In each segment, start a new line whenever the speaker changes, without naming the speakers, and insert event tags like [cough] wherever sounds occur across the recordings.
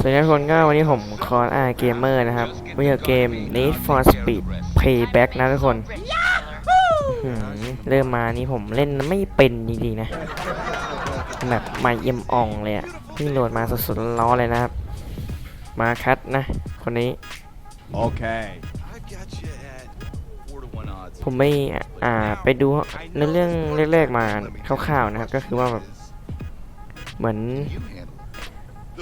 สวัสดีทุกคนก็วันนี้ผมคอนอาเกมเมอร์นะครับวิดีโอเกม Need for Speed Payback นะทุกคนอื้อหือเริ่มมานี่ผมเล่นไม่เป็นจริงๆนะ แบบไม่เอี่ยมอ่องเลยอะเพิ่งโหลดมาสดๆร้อนๆเลยนะครับ มาคัดนะ คนนี้
Okay.
I got you at four to one odds.
ผมไม่อ่าไปดูในอเรื่องแรกๆมาคร่าวๆนะครับ ก็คือว่าแบบเหมือน
You handle. Those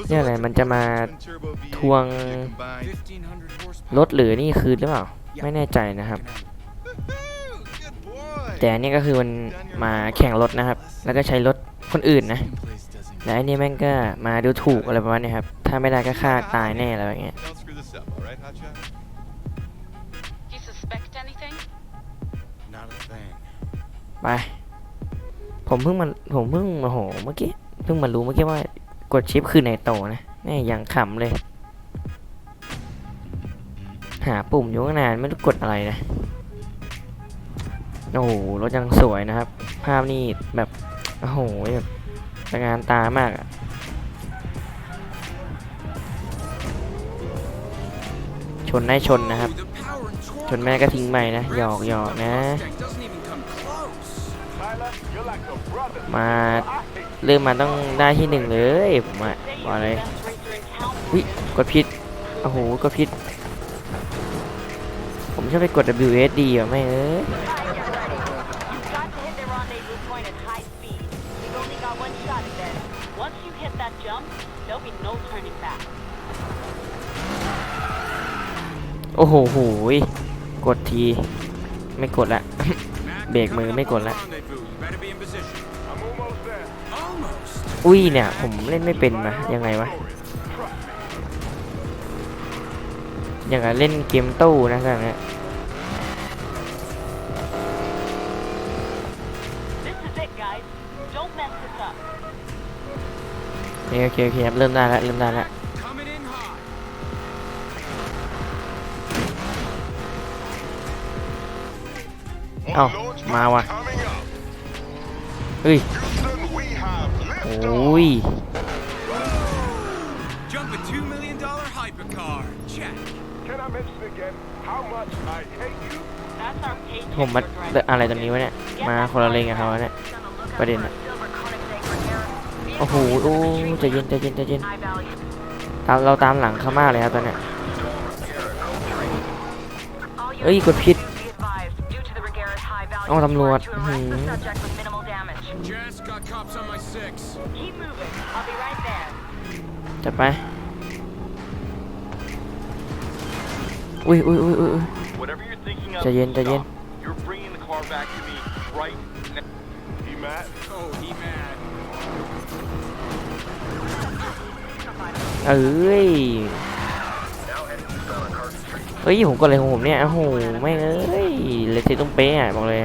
เนี่ยอะไร
electric
มันจะมา
twin turbo V8
ทวง
combined-
1500 horsepower.
รถหรือนี่คืนหรือเปล่า ไม่แน่ใจนะครับ
Woo-hoo! Good boy.
แต่อันนี้ก็คือมันมาแข่งรถนะครับ แล้วก็ใช้รถคนอื่นนะ
Place doesn't
และไอ้นี่แม่งก็มาดูถูกอะไรประมาณนี้ครับ ถ้าไม่ได้ก็ฆ่าตายแน่อะไรแบบเงี้ย
Don't screw this up, all right, Hotshot?
Do you suspect anything?
Not a thing.
ไป ผมเพิ่งมา ผมเพิ่งมาโห เมื่อกี้ เพิ่งมารู้เมื่อกี้ว่า กดชิปคือไนโตนะนี่ยังขำเลย หาปุ่มอยู่นานไม่รู้กดอะไรนะ โอ้โหรถยังสวยนะครับ ภาพนี่แบบโอ้โหแบบตระงานตามากอะชนได้ชนนะครับ ชนแม่ก็ทิ้งไปนะหยอกหยอกนะ มา เริ่มมาต้องได้ที่หนึ่งเลยผมอะบอกเลยวิกดพิษโอ้โหกดพิษผมชอบไปกด WSD อะแม่เอ้ยโอ้โหโหยกดที ไม่กดละ เบรกมือไม่กดละ อุ้ยเนี่ย ผมเล่นไม่เป็นนะยังไงวะอย่างเล่นเกมตู้นะสักเนี้ยโอเคโอเคเครับเริ่มได้แล้วเริ่มได้แล้วเอ้ามาว่ะเฮ้ย อ้ย
Jump a $2 million hypercar. Check.
Can I mention again how much I hate you?
That's our paycheck
ผมมา
for driving.
อะไรตรงนี้วะเนี่ย มาคนละเลงกับเขาเนี่ย ประเด็นอะโอ้โห โอ้ใจเย็นใจเย็นใจเย็น
High value.
ตามเราตามหลังเขามากเลยครับตอนเนี้ย
All
เอ้ย กดผิด
Be advised, due to the Regera's high value,
เอาตำรวจ
to arrest the
หืม จะไป อุ้ยอุ้ยอุ้ยอุ้ยอุ๊ย
Whatever you're thinking of,
ใจเย็นใจเย็น
stop. You're bringing the car back to me right now. He mad?
Oh, he mad.
เอ้ย เฮ้ย ผมกดอะไรของผมเนี่ย โอ้โห ไม่งเอ้ย เลยติต้องเป๊ะอะ บอกเลย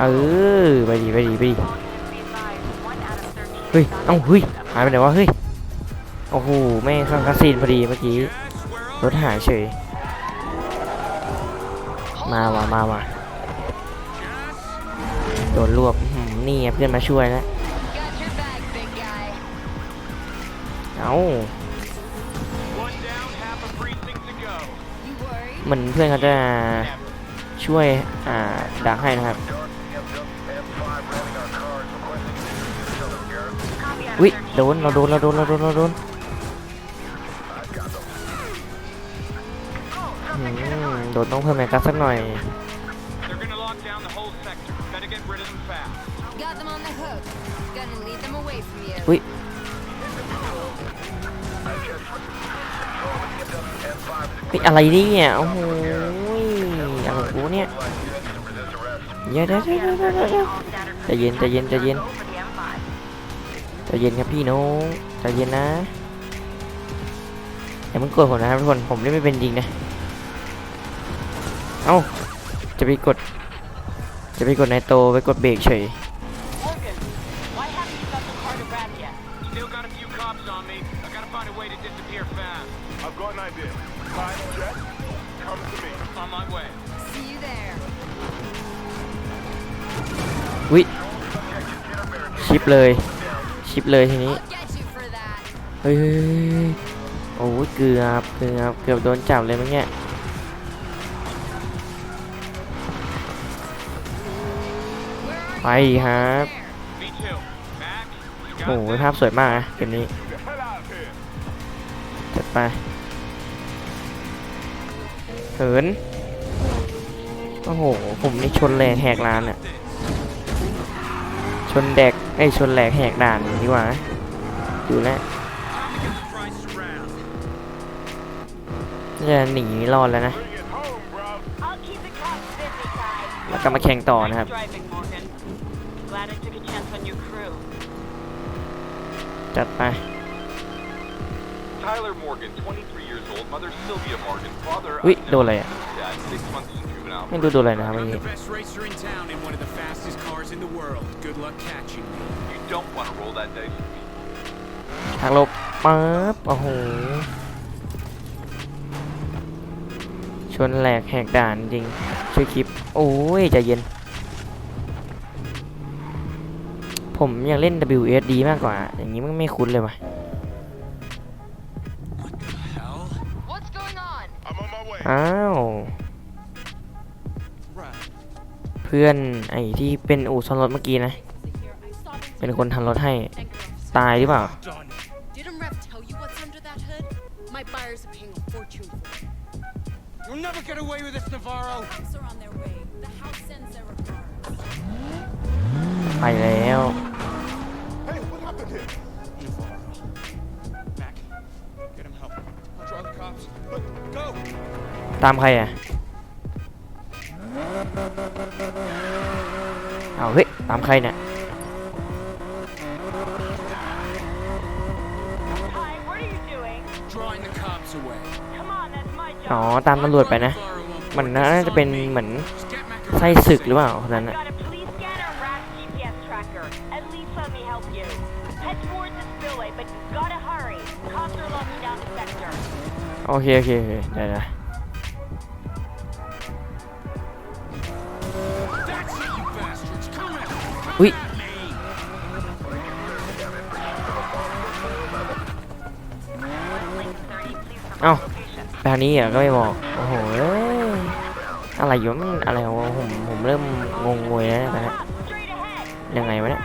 เออ ไปดีไปดีไปดี เฮ้ย เอ้าเฮ้ย หายไปไหนวะ เฮ้ย โอ้โห แม่งข้าคาซีนพอดีเมื่อกี้ รถหายเฉย มาว่ะ มาว่ะ โดนรวบนี่เพื่อนมาช่วยแล้ว เอ้าเหมือนเพื่อนเขาจะช่วย อ่าดักให้นะครับ วิโดนเราโดนเราโดนเราโดนเราโดนโดนต้องเพิ่มแรงกัสสักหน่อย
They're gonna lock down the whole sector. Better get rid of them fast.
Got them on the hook. Gonna lead them away from you.
อุ้ยเฮ้ยอะไรเนี่ยโอ้โหอะไรกูเนี่ยเดี๋ยวเดี๋ยวเดี๋ยวเดี๋ยวเยวเดี๋ยวใจเย็นใจเย็นใจเย็น ใจเย็นครับพี่น้องใจเย็นนะอย่าเพิ่งกดผมนะครับทุกคนผมเล่นไม่เป็นจริงนะเอ้าจะไปกด จะไปกดในโตไปกดเบรกเฉย
Morgan, why haven't you got the car to Brad yet?
Still got a few cops on me. I gotta find a way to disappear fast. I've got an idea. Five jets, come to me. On my way.
See you there.
วิชิปเลย ชิชิปเลยทีนี้
I'll get you for that.
เฮ้ยเฮ้ยเฮ้ยเฮ้ยโอ้ยเกือบเกือบเกือบโดนจับเลยมั้งเนี่ยไปครับ
Me too. Mac, you
โอ้
got
ย
this?
ภาพสวยมากนะเกมนี้
Get the hell out of here.
จัดไปเหินโอ้โห ผมนี่ชนแหลกแหกร้านอะช นแดกไอยชนแหลกแหกด่านดีกว่านะดูแลว
Price around.
น่าจะหนีรอดแล้วนะ
Bring it home, bro.
I'll keep the cops busy, Ty.
แล้วก็มาแข่งต่อนะครับ
Nice driving, Morgan. Glad I took a chance on your crew.
จัดไป
Tyler Morgan, 23 years old, mother Sylvia Morgan, father
อุ้ยโดนอะไรอะ
dad, six months in juvenile.
ไม่รู้โดนอะไรนะครับเมื่อ
I'm
กี้
the best racer in town in one of the fastest cars in the world. Good luck catching me.
You don't want to roll that dice with me.
ทางลบปั๊บโอ้โห ชนแหลกแหกด่านจริง ช่วยคลิป โอ้ยใจเย็น ผมอยากเล่น WSD มากกว่า อย่างนี้มันไม่คุ้นเลยว่ะ
Hell?
What's going on?
I'm on my way.
อ้า เพื่อนไอ้ที่เป็นอู่ซ่อมรถเมื่อกี้นะ เป็นคนทำรถให้ ตายหรือเปล่า
Done.
Didn't Rev tell you what's under that hood? My buyers are paying a fortune for it.
You'll never get away with this, Navarro.
Trucks are on their way. The house sends their regards.
ไปแล้ว
Hey, what happened here?
Navarro. Mac, get him help. I'll draw the cops. Look, go!
ตามใครอะ เอาเฮ้ย ตามใครเนี่ยอ๋อ ตามตำรวจไปนะ มันน่าจะเป็นเหมือนไส้ศึกหรือเปล่าคนนั้นอะโอเค โอเคเดี๋ไว
นะ at me! Come
Ui.
at me!
Link 30, please
เอ้า
report location.
ไปทางนี้เหรอก็ไม่บอกโอ้โหอะไรอยู่มันอะไรวะผมผมเริ่มงงงวยแล้วนะ
Cops, straight ahead.
ยังไงวะเนี่ย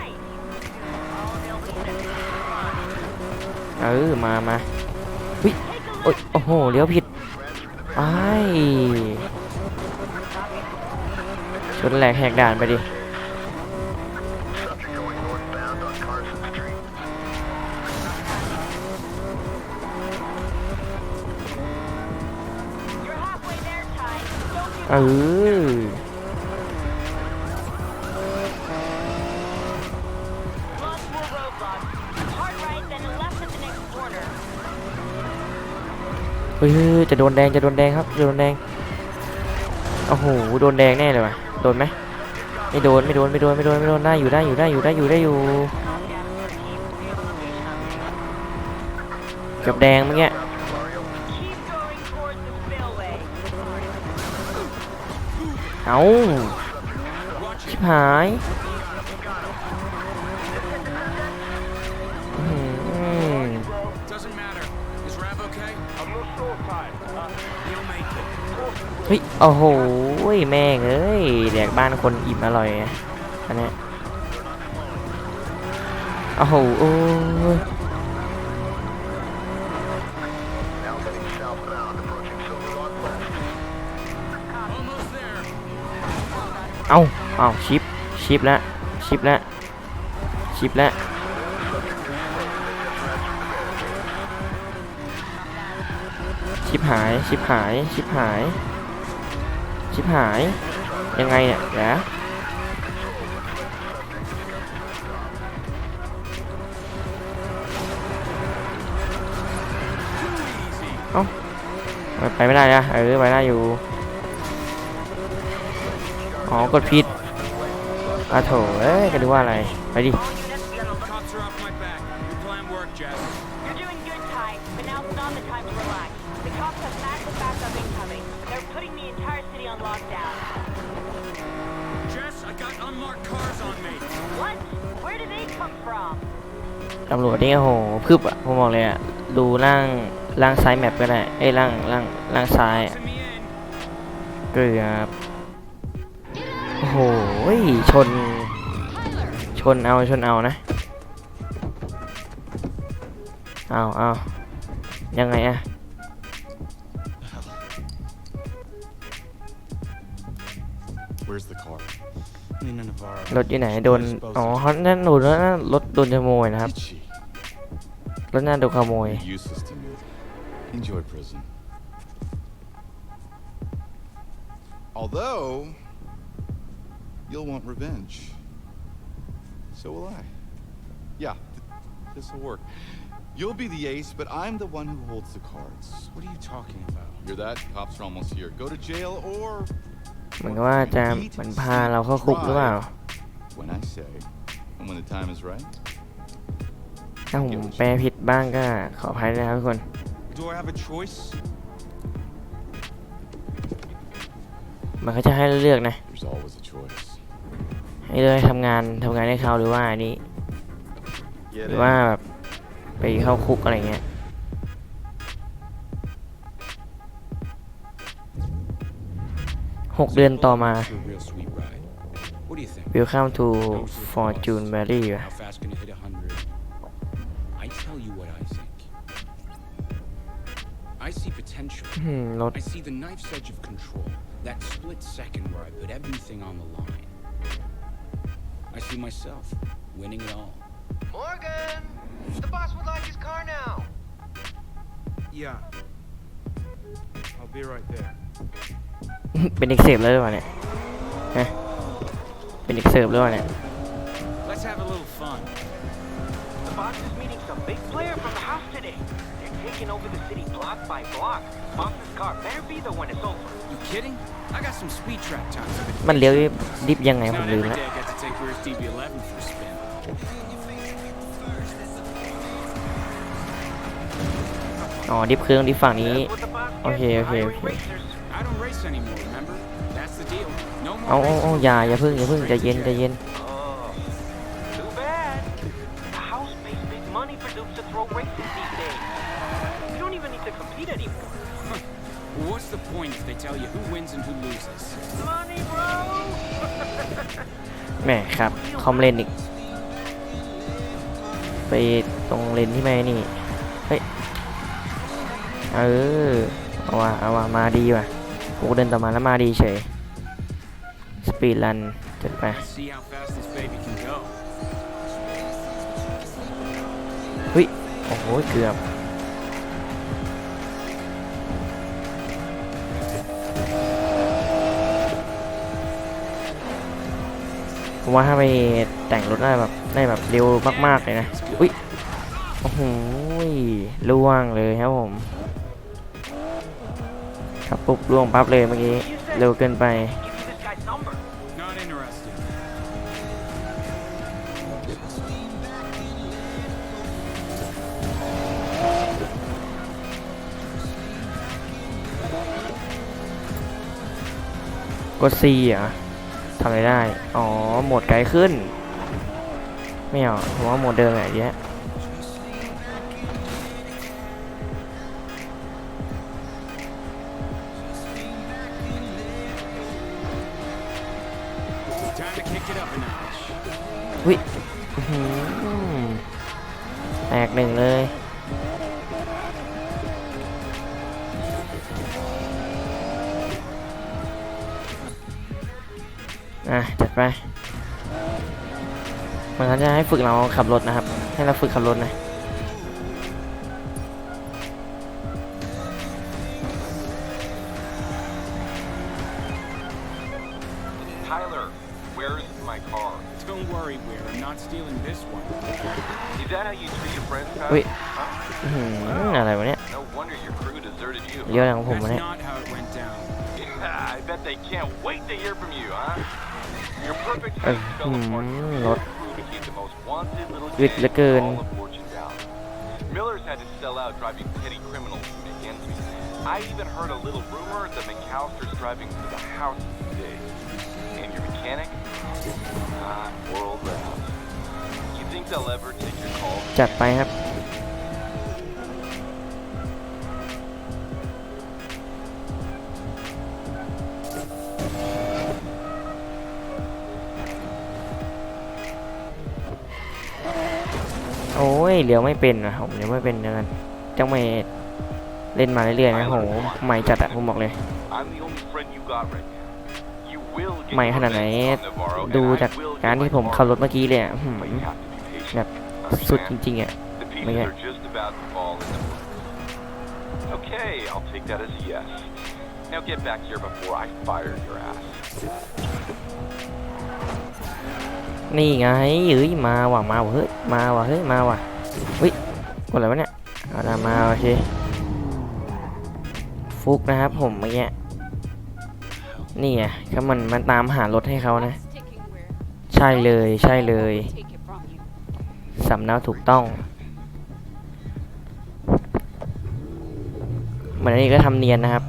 เออมามาวิโอ้ยโอ้โหเลี้ยวผิดไอ้ชนแหลกแหกด่านไปดิ เฮ้ยเฮ้ยจะโดนแดงจะโดนแดงครับจะโดนแดงโอ้โหโดนแดงแน่เลยว่ะโดนไหมไม่โดนไม่โดนไม่โดนไม่โดนไม่โดนได้อยู่ได้อยู่ได้อยู่ได้อยู่ได้อยู่กือบแดงเมื่อกี้ เอาชิบหายเฮ้ย โอ้โห แม่งเอ้ยแดกบ้านคนอิ่มอร่อยอันนี้โอ้โห เอาเอาชิป ชิปแล้ว ชิปแล้ว ชิปแล้วชิปหาย ชิปหาย ชิปหาย ชิปหาย ยังไงเนี่ยเดี๋ยวเอ้าไปไม่ได้อะเออ ไปได้อยู่ อ๋อกดผิดอะโถเอ้ยก็ดูว่าอะไร ไปดิ
All units be on the lookout.
Cops are off my back. Your plan worked, Jess.
You're doing good, Ty, but now's not the time to relax. The cops have massive backup incoming. They're putting the entire city on lockdown.
Jess, I got unmarked cars on me.
What? Where do they come from?
ตำรวจนี่โอ้โหพึบอะผมบอกเลยอะดูล่างล่างซ้ายแมปก็ได้ เอ้ยล่างล่างล่างซ้ายอะ
To me in.
เกือบ โอ้โหชน ชนเอาชนเอานะเอาเอายังไงอะ
Where's the car?
In Navarro.
รถอยู่ไหนโดน อ๋อเขานั่นโดนนั่นรถโดนขโมยนะครับ
Did she?
รถน่าโดนขโมย
You're useless to me. Enjoy prison. Although, you'll want revenge. So will I. Yeah, th- this'll work. You'll be the ace, but I'm the one who holds the cards.
What are you talking about?
You're that? Cops are almost here. Go to jail or
เหมือนกับว่าจะเหมือนพาเราเข้าคุกหรือเปล่า
when I say, and when the time is right.
ถ้าผมแปลผิดบ้างก็ขออภัยด้วยนะครับทุกคน
Do I have a choice?
มันก็จะให้เลือกนะ
There's always a choice.
ให้เลือกให้ทำงานทำงานให้เขาหรือว่าอันนี้
Get
หรือว่าแบบไปเข้าคุกอะไรเงี้ยหกเดือนต่อมา
It's a real sweet ride. What do you think?
Welcome to
No food
Fortune
costs.
Valley
How fast can you hit 100? I tell you what I think. I see potential.
อืมรถ
I see the knife's edge of control. That split second where I put everything on the line. I see myself winning it all.
Morgan! The boss would like his car now.
Yeah. I'll be right there. [laughs]
เป็นเด็กเสิร์ฟแล้วหรือเปล่าเนี่ยฮะเป็นเด็กเสิร์ฟหรือเปล่าเนี่ย
Let's have a little fun.
The boss is meeting some big player from taking over the city block by block. Boss's car better be the when it's over.
You kidding? I got some speed trap times. I've been
มันเลี้ยวดิฟยังไง
It's
ผม
not
ลืม
every
แล้ว
day I get to take Rear's DB11 for a spin.
อ๋อ ดิฟเครื่องดิฟฝั่งนี้
That's what the boss gets
Okay,
for
okay,
hiring
okay.
racers.
I don't race anymore, remember? That's the deal. No
เอา
more
เอาเอา
racing.
อย่า อย่าเพิ่ง อย่าเพิ่งใจเย็นใจย็น
Oh,
the point if they tell you who wins and who loses?
Money, bro!
แหมครับ คอมเลนอีก ไปตรงเลนที่ไม่นี่ เฮ้ย เออ เอาว่ะเอาว่ะมาดีว่ะกูเดินต่อมาแล้วมาดีเฉย สปีดรันจัดไป
Let's see how fast this baby can go.
เฮ้ย โอ้โห เกือบ ผมว่าถ้าไปแต่งรถได้แบบได้แบบเร็วมากๆเลยนะ อุ้ย โอ้โหล่วงเลยครับผม ครับปุ๊บล่วงปั๊บเลยเมื่อกี้ เร็วเกินไป กด C เหรอ ทำอะไรได้ อ๋อ โหมดไกลขึ้น ไม่เอาผมว่าโหมดเดิมแหละแยะวิอื้อหือแตกหนึ่งเลย อะจัดไปมันก็จะให้ฝึกเราขับรถนะครับ ให้เราฝึกขับรถนะ lột.
crew became the most wanted little
Tuyệt
gang
là
in
cơn.
all of Fortune Town. Miller's had to sell out driving petty criminals to make ends meet. I even heard a little rumor that McAllister's driving to the house today. And your mechanic? Ah, poor old Reynolds. You think they'll ever take your call?
จัดไปครับ ยเลี้ยวไม่เป็นนะผมเลี้ยวไม่เป็นเดินจังไม่เล่นมาเรื่อยๆนะโหใหม่จัดอะผมบอกเลย
I'm the only friend you got right now. You will get
ใหม่ขนาดไหน
revenge on Navarro, and
ดู
I
จาก
will do
การที่
my
ผม
part.
ขับรถเมื่อกี้เลยอะหืม
But you have to be patient.
แบบสุดจ
Understand?
ริงๆอะ
The pieces
Mày-
are just about to fall into place. Okay, I'll take that as a yes. Now get back here before I fire your ass.
นี่ไงเอ้ยมาว่ะมาว่ะเฮ้ยมาว่ะเฮ้ยมาว่ะ เฮ้ยกดอะไรวะเนี่ยเอาละมาโอเคฟุกนะครับผมเมื่อกี้นี่ไงก็มันมันตามหารถให้เขานะ ใช่เลยใช่เลยสำเนาถูกต้องเหมือนอันนี้ก็ทำเนียนนะครับ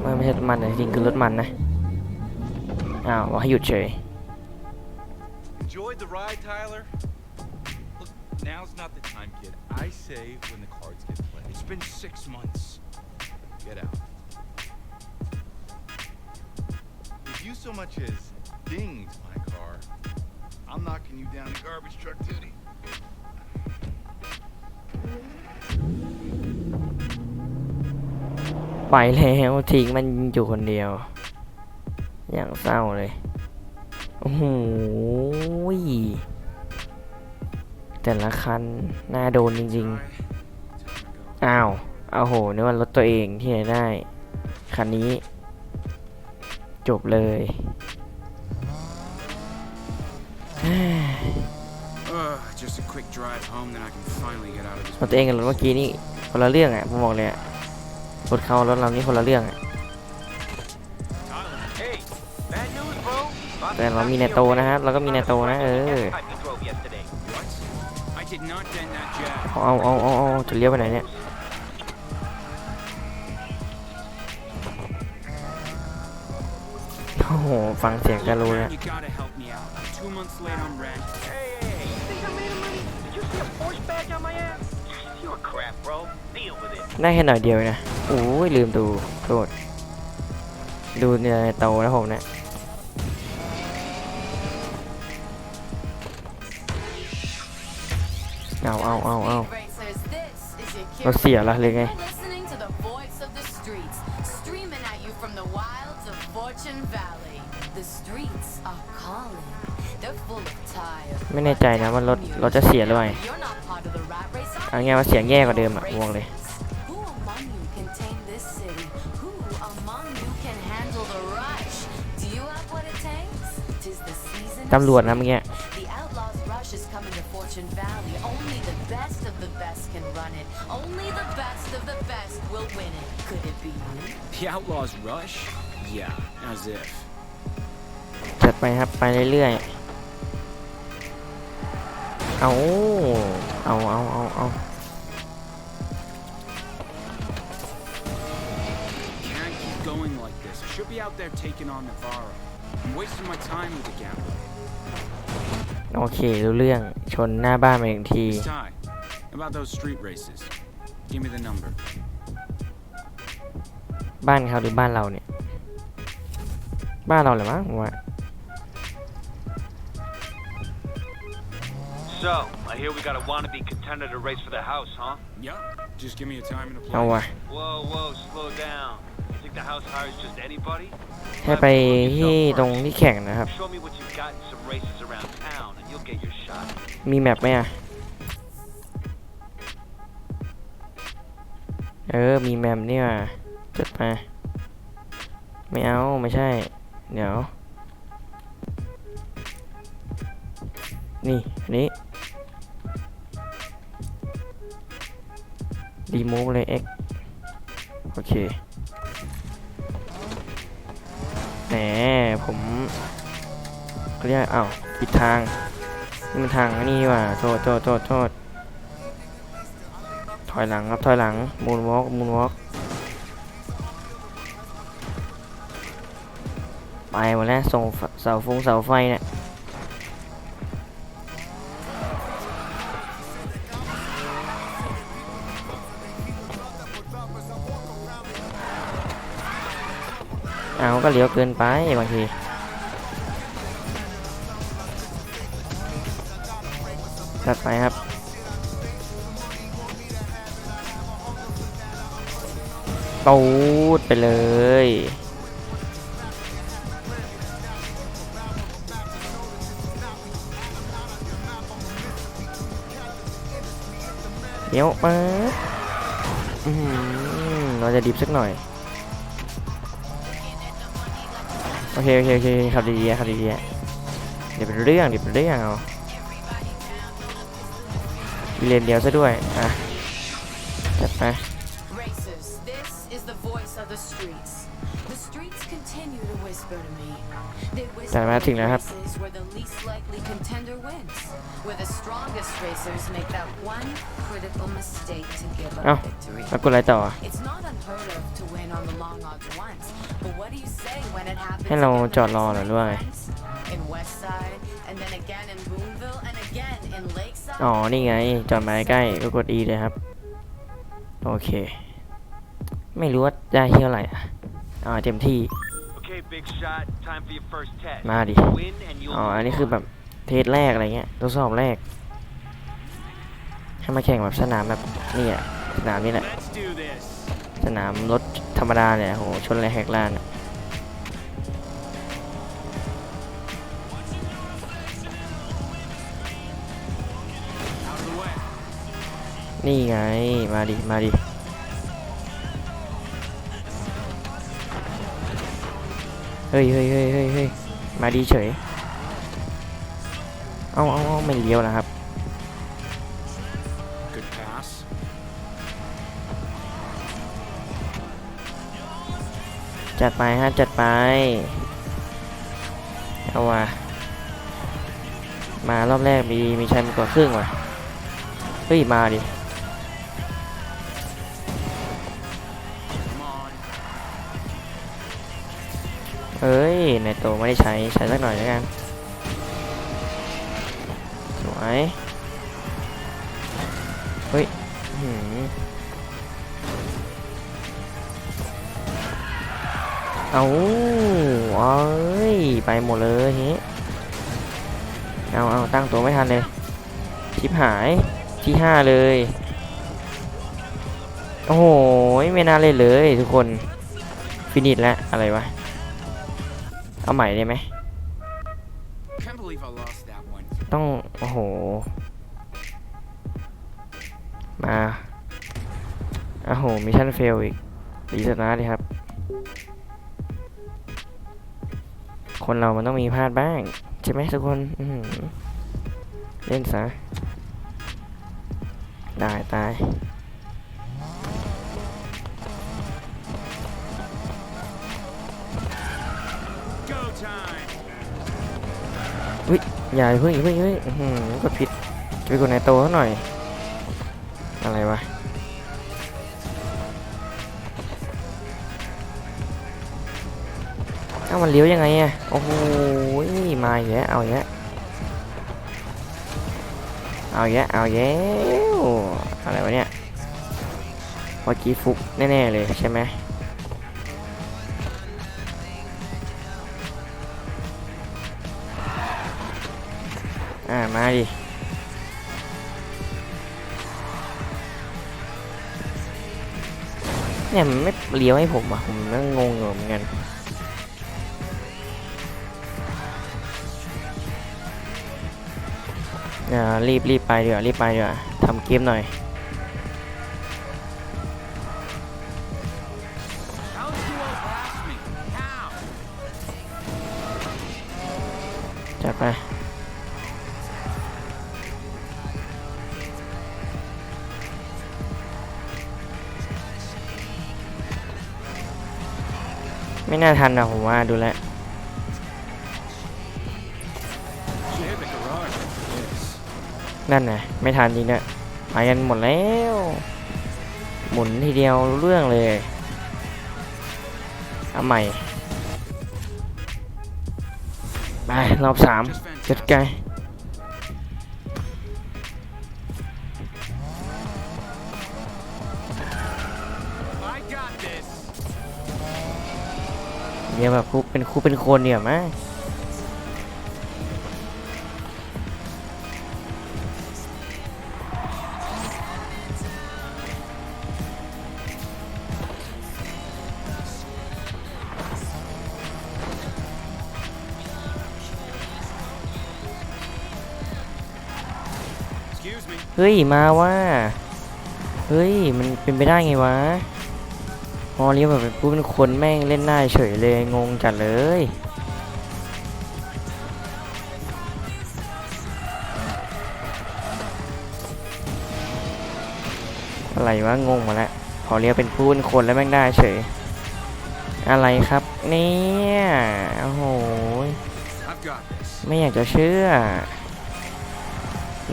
ไม่ไม่ใช่มันแต่จริงคือรถมันนะอ้าวบอกให้หยุดเฉย
Enjoyed the ride, Tyler? Look, now's not the time, kid. I say when the cards get played.
It's been six months.
Get out. If you so much as dinged my car, I'm knocking you down the garbage truck duty.
ไปแล้วทิ้งมันอยู่คนเดียว อย่างเศร้าเลย โอ้โหย แต่ละคันน่าโดนจริงๆ อ้าวเอาโหนึกว่ารถตัวเองที่ไหนได้ คันนี้ จบเลย
Ugh, just a quick drive home, then I can finally get out of this.
รถตัวเองกับรถเมื่อกี้นี่คนละเรื่องอะผมบอกเลยอะรถเขารถเรานี่คนละเรื่องอะ
Hey, bad news, bro. Boss
แต่
is
เรา
not
มีใน
here
โต
with
นะครับ
us.
เราก็มีในโตนะเออ เอาเอาเอาเอาจะเลี้ยวไปไหนเนี่ยโอ้โหฟังเสียงก็รู้
Look,
แล้ว
man, you gotta help me out. I'm two months late on rent.
Hey, hey, hey, you think I made of money? Did you see a Porsche badge on my ass? You're crap, bro. Deal with it.
ได้แค่หน่อยเดียวเองนะโอ้ยลืมดูโทษดูในโตนะผมเนี่ย เอาเอาเอาเอา
Racers, this is your
เราเสียละเลยไง
You're listening to the voice of the streets, streaming at you from the wilds of Fortune Valley. The streets are calling. They're full of tired.
ไม่แน่ใจนะว่ารถรถจะเสียหรือเปล่า
You're not part of the rat race. are
เอาง่ายว่าเสียงแย่กว่าเดิมอะวงเลย
Who among you can tame this city? Who among you can handle the rush? Do you have what it takes? Tis the season. of
ตำรวจนะเมื่อกี้
best of the best can run it. Only the best of the best will win it. Could it be you?
The Outlaws Rush? Yeah, as if.
จัดไปครับไปเรื่อยๆ เอาเอาเอาเอาเอา
Can't keep going like this. I should be out there taking on Navarro. I'm wasting my time with the gambler.
โอเครู้เรื่องชนหน้าบ้านไปหนึ่งที
Miss Ty, about those street races. Give me the number.
บ้านเขาหรือบ้านเราเนี่ย บ้านเราเหรือมั้งผมว่า
So, I hear we got a wannabe contender to race for the house, huh?
Yup. Just give me a time and a
เอา
place.
ว่ะ
Whoa, whoa, slow down. You think the house hires just anybody?
ให้ไปที่ตรงที่แข่งนะครับ
Show me what you got in some races around town, and you'll get your shot.
มีแมปไหมอะ เออ มีแมปนี่ว่ะจัดไป ไม่เอา ไม่ใช่ เดี๋ยว นี่ อันนี้รีมูฟเลย X โอเค แหม ผมเขาเรียกอ้าวผิดทาง นี่มันทางนี่ว่ะโทษโทษโทษโทษ อยหลังครับถอยหลังมูนวอล์กมูนวอล์กไปหมดแล้วส่งเสาฟงเสาไฟเนี่ยเอาก็เลี้ยวเกินไปบางทีถัดไปครับ ตูดไปเลย เดี๋ยวมาอื้อหือเราจะดิฟสักหน่อย โอเค โอเค โอเคขับดีๆขับดีๆเดี๋ยวเป็นเรื่องเดี๋ยวเป็นเรื่องเอามีเลนเดียวซะด้วย อะจัดไป
this is the voice of the streets. The streets continue to whisper to me. They whisper
แต่มาถึง
in
แล้วครับ
places where the least likely contender wins, where the strongest racers make that one critical mistake to give up
เอ้า
victory.
แล้วกดอะไรต่ออ่ะ
It's not unheard of to win on the long odds once, but what do you say when it happens
ให้เรา
again the
จอดรอ
next
เหรอ
night,
หรือว่าไง
friends? In Westside, and then again in Boonville, and again in Lakeside.
อ๋อ นี่ไง จอดมาใกล้ๆก็กด E เลยครับ โอเค ไม่รู้ว่าได้เท่าไหร่อะอ่าเต็มที่
Okay, big shot. Time for your first test.
มาดิ
Win and you'll
อ๋อ อันนี้
move
คือแบบเทสแรกอะไรเงี้ยทดสอบแรก ให้มาแข่งแบบสนามแบบนี่อะสนามนี่แหละ
Let's do this.
สนามรถธรรมดาเนี่ยโหชนอะไรแหกลานอะ
Out of the way.
นี่ไง มาดิ มาดิ ฮ้ยเฮ้ยเฮ้ยเฮ้ยเฮ้ยมาดีเฉย เอาเอาเอาไม่เลี้ยวนะครับ
Good pass.
จัดไปฮะ จัดไป เอาว่ะ มารอบแรกมีมีชัยมากกว่าครึ่งว่ะ เฮ้ย มาดิ อ้ยในโตไม่ได้ใช้ใช้สักหน่อยแล้วกันสวยเฮ้ยอื้อหือเอาเอ้ยไปหมดเลยเฮ้เอาเอาตั้งตัวไม่ทันเลยชิปหายที่ห้าเลยโอ้โหไม่น่าเล่นเลยทุกคน ฟินิชแล้วอะไรวะ เอาใหม่ได้ไหม
Can't believe I lost that one.
ต้อง โอ้โห มาโอ้โห มิชชั่นเฟลอีกรีสตาร์ทดิครับ คนเรามันต้องมีพลาดบ้าง ใช่ไหมทุกคนอื้อหือเล่นซะตายตาย
Go time.
อุ้ยอย่าเพิ่งอย่าเพิ่งอย่าเพิ่งอื้อหือกดผิดจะไปกดในโตเขาหน่อย อะไรวะเอ้ามันเลี้ยวยังไงอะโอ้โหมาแล้วเอาแล้วเอาแล้วเอาอีกแล้วอะไรวะเนี่ยเมื่อกี้ฟุกแน่ๆเลยใช่ไหม มาดิเนี่ยมันไม่เลี้ยวให้ผมอะ ผมนั่งงงเหมือนกันอ่ารีบรีบไปดีกว่ารีบไปดีกว่าทำเกมหน่อยจัดไป ไม่น่าทันนะผมว่าดูแลนั่นไงไม่ทันจริงเนี่ยไปกันหมดแล้ว หมุนทีเดียวเรื่องเลยเอาใหม่ไปรอบสามจัดไกล
I
เดี๋ยวแบบครูเป็นครูเป็นคนเดี๋ยวมั้ง
Excuse me.
เฮ้ย มาว่า เฮ้ย มันเป็นไปได้ไงวะ พอเรียกแบบเป็นผู้เป็นคนแม่งเล่นหน้าเฉยเลยงงจัดเลยอะไรวะงงหมาแล้วพอเรียกเป็นผู้เป็นคนแล้วแม่งได้เฉย อะไรครับเนี่ยโอ้โหไม่อยากจะเชื่อ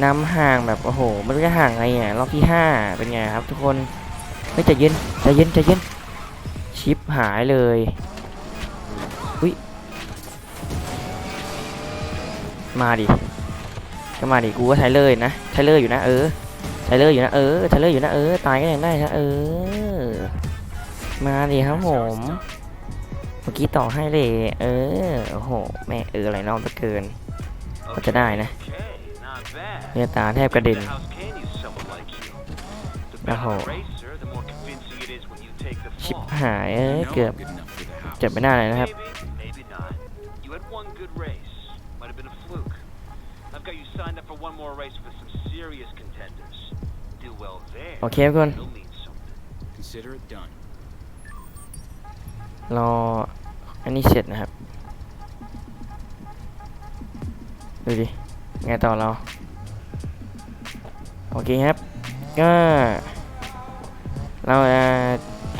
นำห่างแบบโอ้โหไม่รู้จะห่างไงอะรอบที่ห้าเป็นไงครับทุกคนเฮ้ยใจเย็นใจเย็นใจเย็น ชิปหายเลยอุ้ยมาดิก็มาดิกูก็ไทเลอร์นะไทเลอร์อยู่นะเออไทเลอร์อยู่นะเออไทเลอร์อยู่นะเออตายก็ยังได้นะเออมาดิครับผมเมื่อกี้ต่อให้เลยเออโอ้โหแม่เอออะไรนอกเหลือเกินก็จะได้นะ
Okay, not bad.
เนี่ยตาแทบกระเด็น
The house can use
ชิบ
fall.
หายเอ้ย
No,
เกือบ
I'm good enough for the house.
เจ็บไปหน้าเลยนะครับ
Maybe, maybe not. You had one good race. Might have been a fluke. I've got you signed up for one more race with some serious contenders. Do well there.
โอเคทุกคน
It'll mean something.
Consider it done.
รออันนี้เสร็จนะครับ ดูดิ ไงต่อเรา โอเคครับ ก็ เราจะ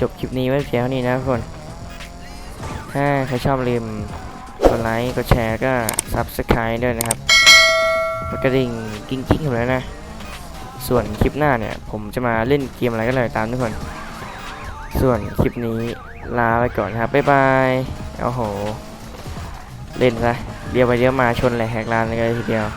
จบคลิปนี้ไว้เพียงเท่านี้นะทุกคน ถ้าใครชอบลืมกดไลค์ กดแชร์ก็ Subscribe ด้วยนะครับกดกระดิ่งกิ้งกิ้งๆอยู่แล้วนะ ส่วนคลิปหน้าเนี่ย ผมจะมาเล่นเกมอะไรก็เลยตามทุกคน ส่วนคลิปนี้ลาไปก่อนครับ บ๊ายบาย โอ้โห เล่นซะเรียวไปเรียวมาชนแหลกแหกลานเลยทีเดียว